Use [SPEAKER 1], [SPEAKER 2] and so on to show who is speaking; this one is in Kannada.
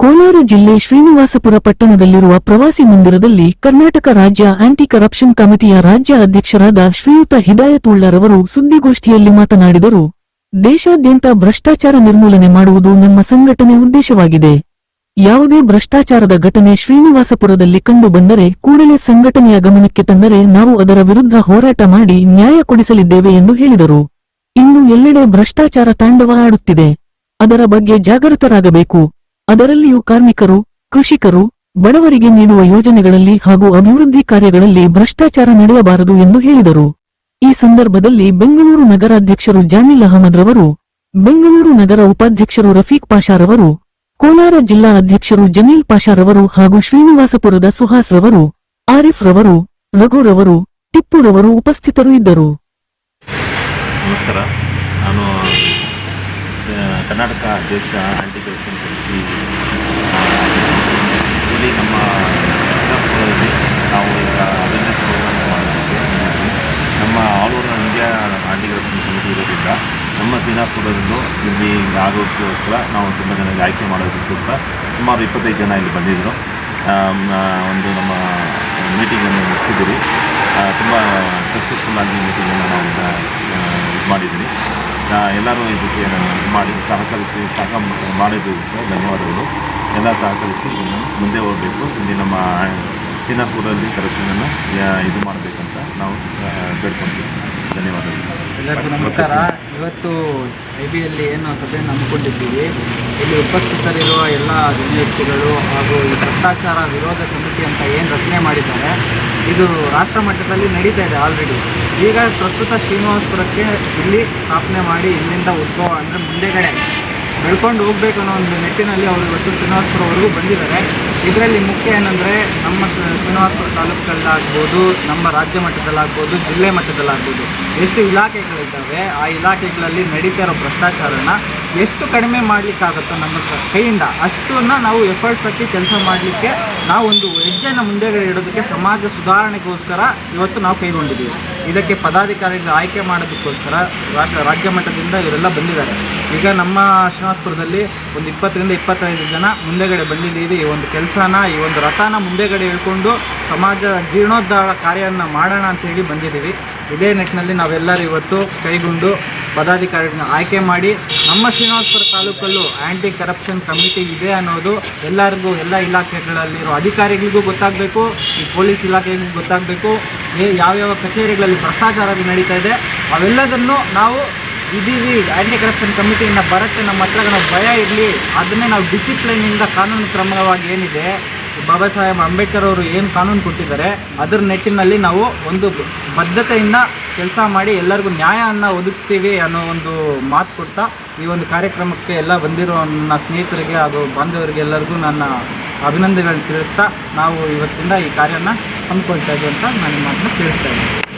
[SPEAKER 1] ಕೋಲಾರ ಜಿಲ್ಲೆ ಶ್ರೀನಿವಾಸಪುರ ಪಟ್ಟಣದಲ್ಲಿರುವ ಪ್ರವಾಸಿ ಮಂದಿರದಲ್ಲಿ ಕರ್ನಾಟಕ ರಾಜ್ಯ ಆಂಟಿ ಕರಪ್ಷನ್ ಕಮಿಟಿಯ ರಾಜ್ಯ ಅಧ್ಯಕ್ಷರಾದ ಶ್ರೀಯುತ ಹಿದಾಯತುಳ್ಳರವರು ಸುದ್ದಿಗೋಷ್ಠಿಯಲ್ಲಿ ಮಾತನಾಡಿದರು, ದೇಶಾದ್ಯಂತ ಭ್ರಷ್ಟಾಚಾರ ನಿರ್ಮೂಲನೆ ಮಾಡುವುದು ನಮ್ಮ ಸಂಘಟನೆ ಉದ್ದೇಶವಾಗಿದೆ. ಯಾವುದೇ ಭ್ರಷ್ಟಾಚಾರದ ಘಟನೆ ಶ್ರೀನಿವಾಸಪುರದಲ್ಲಿ ಕಂಡುಬಂದರೆ ಕೂಡಲೇ ಸಂಘಟನೆಯ ಗಮನಕ್ಕೆ ತಂದರೆ ನಾವು ಅದರ ವಿರುದ್ಧ ಹೋರಾಟ ಮಾಡಿ ನ್ಯಾಯ ಕೊಡಿಸಲಿದ್ದೇವೆ ಎಂದು ಹೇಳಿದರು. ಇನ್ನು ಎಲ್ಲೆಡೆ ಭ್ರಷ್ಟಾಚಾರ ತಾಂಡವ ಆಡುತ್ತಿದೆ. ಅದರ ಬಗ್ಗೆ ಜಾಗೃತರಾಗಬೇಕು. ಅದರಲ್ಲಿಯೂ ಕಾರ್ಮಿಕರು, ಕೃಷಿಕರು, ಬಡವರಿಗೆ ನೀಡುವ ಯೋಜನೆಗಳಲ್ಲಿ ಹಾಗೂ ಅಭಿವೃದ್ಧಿ ಕಾರ್ಯಗಳಲ್ಲಿ ಭ್ರಷ್ಟಾಚಾರ ನಡೆಯಬಾರದು ಎಂದು ಹೇಳಿದರು. ಈ ಸಂದರ್ಭದಲ್ಲಿ ಬೆಂಗಳೂರು ನಗರಾಧ್ಯಕ್ಷರು ಜಾಮಿಲ್ ಅಹಮದ್ ರವರು ಬೆಂಗಳೂರು ನಗರ ಉಪಾಧ್ಯಕ್ಷರು ರಫೀಕ್ ಪಾಷಾರವರು, ಕೋಲಾರ ಜಿಲ್ಲಾ ಅಧ್ಯಕ್ಷರು ಜಮೀಲ್ ಪಾಷಾರವರು ಹಾಗೂ ಶ್ರೀನಿವಾಸಪುರದ ಸುಹಾಸ್ ರವರು ಆರಿಫ್ ರವರು ರಘುರವರು ಟಿಪ್ಪುರವರು ಉಪಸ್ಥಿತರು ಇದ್ದರು.
[SPEAKER 2] ನಮಸ್ಕಾರ. ಕರ್ನಾಟಕ ದೇಶ ಆಂಟಿ ಕರಪ್ಷನ್ ಕಮಿಟಿ ಇಲ್ಲಿ ನಮ್ಮ ಶ್ರೀನಿವಾಸಪುರದಲ್ಲಿ ನಾವು ಈಗ ಅವೇರ್ನೆಸ್ ಪ್ರೋಗ್ರಾಮ್ ಮಾಡೋದಕ್ಕೆ ನಮ್ಮ all over India anti corruption committee ಇರೋದ್ರಿಂದ ನಮ್ಮ ಶ್ರೀನಿವಾಸಪುರದಲ್ಲೂ ಇಲ್ಲಿ ಆಗೋದಕ್ಕೋಸ್ಕರ ನಾವು ತುಂಬ ಜನರಿಗೆ ಆಯ್ಕೆ ಮಾಡೋದಕ್ಕೋಸ್ಕರ ಸುಮಾರು ಇಪ್ಪತ್ತೈದು ಜನ ಇಲ್ಲಿ ಬಂದಿದ್ದರು. ಒಂದು ನಮ್ಮ ಮೀಟಿಂಗನ್ನು ಮುಗಿಸಿದ್ದೀರಿ ತುಂಬ ಸಕ್ಸಸ್ಫುಲ್ಲಾಗಿ ಮೀಟಿಂಗನ್ನು ನಾವು ಇದು ಮಾಡಿದ್ದೀವಿ ಆ, ಎಲ್ಲರೂ ಇದಕ್ಕೆ ಇದು ಮಾಡಿ ಸಹಕರಿಸಿ, ಸಹ ಮಾಡಿದ್ದು ಸರ್ ಧನ್ಯವಾದಗಳು. ಎಲ್ಲ ಸಹಕರಿಸಿ ಮುಂದೆ ಹೋಗಬೇಕು. ಇಲ್ಲಿ ನಮ್ಮ ಚಿನ್ನಪುರದಲ್ಲಿ ಕರೆಕ್ಷನನ್ನು ಇದು ಮಾಡಬೇಕಂತ ನಾವು ಬೇಡ್ಕೊತೀವಿ ಧನ್ಯವಾದಗಳು.
[SPEAKER 3] ಎಲ್ಲರಿಗೂ ನಮಸ್ಕಾರ. ಇವತ್ತು ಐ ಬಿಯಲ್ಲಿ ಏನು ಸಭೆಯನ್ನು ಹಮ್ಮಿಕೊಂಡಿದ್ದೀವಿ. ಇಲ್ಲಿ ಉಪಸ್ಥಿತರಿರುವ ಎಲ್ಲ ವ್ಯಕ್ತಿಗಳು ಹಾಗೂ ಈ ಭ್ರಷ್ಟಾಚಾರ ವಿರೋಧ ಸಮಿತಿ ಅಂತ ಏನು ರಚನೆ ಮಾಡಿದ್ದಾರೆ ಇದು ರಾಷ್ಟ್ರ ಮಟ್ಟದಲ್ಲಿ ನಡೀತಾ ಇದೆ ಆಲ್ರೆಡಿ ಈಗ ಪ್ರಸ್ತುತ ಶ್ರೀನಿವಾಸಪುರಕ್ಕೆ ಇಲ್ಲಿ ಸ್ಥಾಪನೆ ಮಾಡಿ ಇಲ್ಲಿಂದ ಉದ್ಭವ ಅಂದರೆ ಮುಂದೆಗಡೆ ಬೆಳ್ಕೊಂಡು ಹೋಗ್ಬೇಕು ಅನ್ನೋ ಒಂದು ನಿಟ್ಟಿನಲ್ಲಿ ಅವರು ಇವತ್ತು ಶ್ರೀನಿವಾಸಪುರವರೆಗೂ ಬಂದಿದ್ದಾರೆ. ಇದರಲ್ಲಿ ಮುಖ್ಯ ಏನಂದರೆ ನಮ್ಮ ಶ್ರೀ- ಶ್ರೀನಿವಾಸಪುರ ತಾಲೂಕಲ್ಲಾಗ್ಬೋದು ನಮ್ಮ ರಾಜ್ಯ ಮಟ್ಟದಲ್ಲಾಗ್ಬೋದು, ಜಿಲ್ಲೆ ಮಟ್ಟದಲ್ಲಾಗ್ಬೋದು, ಎಷ್ಟು ಇಲಾಖೆಗಳಿದ್ದಾವೆ, ಆ ಇಲಾಖೆಗಳಲ್ಲಿ ನಡೀತಾ ಇರೋ ಭ್ರಷ್ಟಾಚಾರನ ಎಷ್ಟು ಕಡಿಮೆ ಮಾಡಲಿಕ್ಕಾಗುತ್ತೋ ನಮ್ಮ ಸ, ಕೈಯಿಂದ ಅಷ್ಟನ್ನು ನಾವು ಎಫರ್ಟ್ಸ್ ಹಾಕಿ ಕೆಲಸ ಮಾಡಲಿಕ್ಕೆ ನಾವು ಒಂದು ಹೆಜ್ಜೆಯನ್ನು ಮುಂದೆಗಡೆ ಇಡೋದಕ್ಕೆ ಸಮಾಜ ಸುಧಾರಣೆಗೋಸ್ಕರ ಇವತ್ತು ನಾವು ಕೈಗೊಂಡಿದ್ದೀವಿ. ಇದಕ್ಕೆ ಪದಾಧಿಕಾರಿಗಳು ಆಯ್ಕೆ ಮಾಡೋದಕ್ಕೋಸ್ಕರ ರಾಷ್ಟ್ರ, ರಾಜ್ಯ ಮಟ್ಟದಿಂದ ಇವರೆಲ್ಲ ಬಂದಿದ್ದಾರೆ. ಈಗ ನಮ್ಮ ಶ್ರೀನಿವಾಸಪುರದಲ್ಲಿ ಒಂದು ಇಪ್ಪತ್ತರಿಂದ ಇಪ್ಪತ್ತೈದು ಜನ ಮುಂದೆಗಡೆ ಬಂದಿದ್ದೀವಿ. ಈ ಒಂದು ಕೆಲಸನ, ಈ ಒಂದು ರಥನ ಮುಂದೆಗಡೆ ಇಳ್ಕೊಂಡು ಸಮಾಜ ಜೀರ್ಣೋದ್ಧಾರ ಕಾರ್ಯವನ್ನು ಮಾಡೋಣ ಅಂತೇಳಿ ಬಂದಿದ್ದೀವಿ. ಇದೇ ನಿಟ್ಟಿನಲ್ಲಿ ನಾವೆಲ್ಲರೂ ಇವತ್ತು ಕೈಗೊಂಡು ಪದಾಧಿಕಾರಿಗಳನ್ನ ಆಯ್ಕೆ ಮಾಡಿ ನಮ್ಮ ಶ್ರೀನಿವಾಸಪುರ ತಾಲೂಕಲ್ಲೂ ಆ್ಯಂಟಿ ಕರಪ್ಷನ್ ಕಮಿಟಿ ಇದೆ ಅನ್ನೋದು ಎಲ್ಲರಿಗೂ, ಎಲ್ಲ ಇಲಾಖೆಗಳಲ್ಲಿರೋ ಅಧಿಕಾರಿಗಳಿಗೂ ಗೊತ್ತಾಗಬೇಕು, ಈ ಪೊಲೀಸ್ ಇಲಾಖೆಗೂ ಗೊತ್ತಾಗಬೇಕು ಯಾವ್ಯಾವ ಕಚೇರಿಗಳಲ್ಲಿ ಭ್ರಷ್ಟಾಚಾರ ನಡೀತಾ ಇದೆ, ಅವೆಲ್ಲದನ್ನು ನಾವು ಇದೀವಿ ಆ್ಯಂಟಿ ಕರಪ್ಷನ್ ಕಮಿಟಿಯಿಂದ ಬರುತ್ತೆ ನಮ್ಮ ಹತ್ರ ನಾವು ಭಯ ಇರಲಿ. ಅದನ್ನೇ ನಾವು ಡಿಸಿಪ್ಲಿನಿಂದ ಕಾನೂನು ಕ್ರಮವಾಗಿ ಏನಿದೆ ಬಾಬಾ ಸಾಹೇಬ್ ಅಂಬೇಡ್ಕರ್ ಅವರು ಏನು ಕಾನೂನು ಕೊಟ್ಟಿದ್ದಾರೆ, ಅದರ ನೆಟ್ಟಿನಲ್ಲಿ ನಾವು ಒಂದು ಬದ್ಧತೆಯಿಂದ ಕೆಲಸ ಮಾಡಿ ಎಲ್ಲರಿಗೂ ನ್ಯಾಯವನ್ನು ಒದಗಿಸ್ತೀವಿ ಅನ್ನೋ ಒಂದು ಮಾತು ಕೊಡ್ತಾ ಈ ಒಂದು ಕಾರ್ಯಕ್ರಮಕ್ಕೆ ಎಲ್ಲ ಬಂದಿರೋ ನನ್ನ ಸ್ನೇಹಿತರಿಗೆ ಹಾಗೂ ಬಾಂಧವರಿಗೆ ಎಲ್ಲರಿಗೂ ನನ್ನ ಅಭಿನಂದನೆಗಳನ್ನು ತಿಳಿಸ್ತಾ ನಾವು ಇವತ್ತಿಂದ ಈ ಕಾರ್ಯನ ಹಮ್ಮಿಕೊಳ್ತಾ ಇದ್ದೀವಿ ಅಂತ ನಾನು ಮಾತನ್ನ ತಿಳಿಸ್ತಾ ಇದ್ದೀನಿ.